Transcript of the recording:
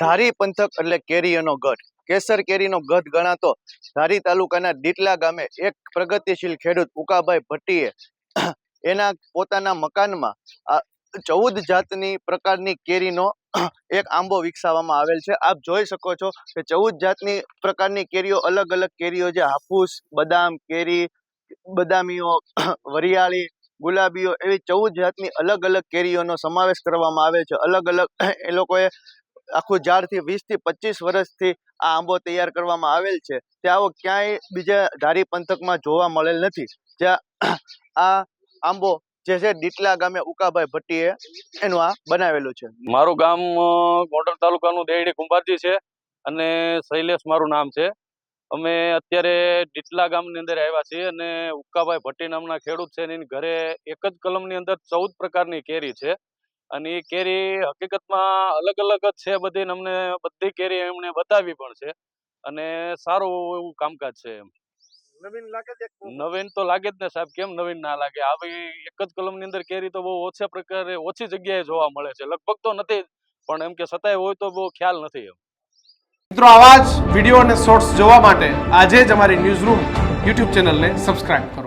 ધારી પંથક એટલે કેરીઓનો ગઢ. કેસર કેરીનો ગઢ ગણાતો ધારી તાલુકાના ડીટલા ગામે એક પ્રગતિશીલ ખેડૂત ઉકાભાઈ ભટ્ટીએ એના પોતાના મકાનમાં આ ચૌદ જાતની પ્રકારની કેરીનો એક આંબો વિકસાવવામાં આવેલ છે. આપ જોઈ શકો છો કે ચૌદ જાતની પ્રકારની કેરીઓ અલગ અલગ કેરીઓ છે. હાફૂસ, બદામ કેરી, બદામીઓ, વરિયાળી, ગુલાબીઓ એવી ચૌદ જાતની અલગ અલગ કેરીઓનો સમાવેશ કરવામાં આવે છે. અલગ અલગ એ લોકોએ આખું ઝાડથી વીસથી પચીસ વર્ષથી આ આંબો તૈયાર કરવામાં આવેલ છે. તે આવો ક્યાંય બીજા ધારી પંથકમાં જોવા મળેલ નથી. જ્યાં આ આંબો જે છે ડીટલા ગામે ઉકાભાઈ ભટ્ટીએ એનું આ બનાવેલું છે. મારું ગામ ગોંડલ તાલુકાનું દેહડી કુંભારજી છે અને શૈલેષ મારું નામ છે. અમે અત્યારે ડીટલા ગામની અંદર આવ્યા છીએ અને ઉકાભાઈ ભટ્ટી નામના ખેડૂત છે એની ઘરે એક જ કલમની અંદર ચૌદ પ્રકારની કેરી છે. અને એ કેરી હકીકતમાં અલગ અલગ જ છે બધી અમને બધી કેરી એમણે બતાવી પણ છે. અને સારું એવું કામકાજ છે એમ. નવીન લાગે છે નવીન તો લાગે જ ને સાહેબ કેમ નવીન ના લાગે? આવી એક જ કલમની અંદર કેરી તો બહુ ઓછા પ્રકારે ઓછી જગ્યાએ જોવા મળે છે. લગભગ તો નથી જ, પણ એમ કે સતાય હોય તો બહુ ખ્યાલ નથી એમ. મિત્રો આવા જ વીડિયો અને શોર્ટ્સ જોવા માટે આજે જ અમારી ન્યૂઝ રૂમ યુટ્યુબ ચેનલને સબસ્ક્રાઇબ કરો.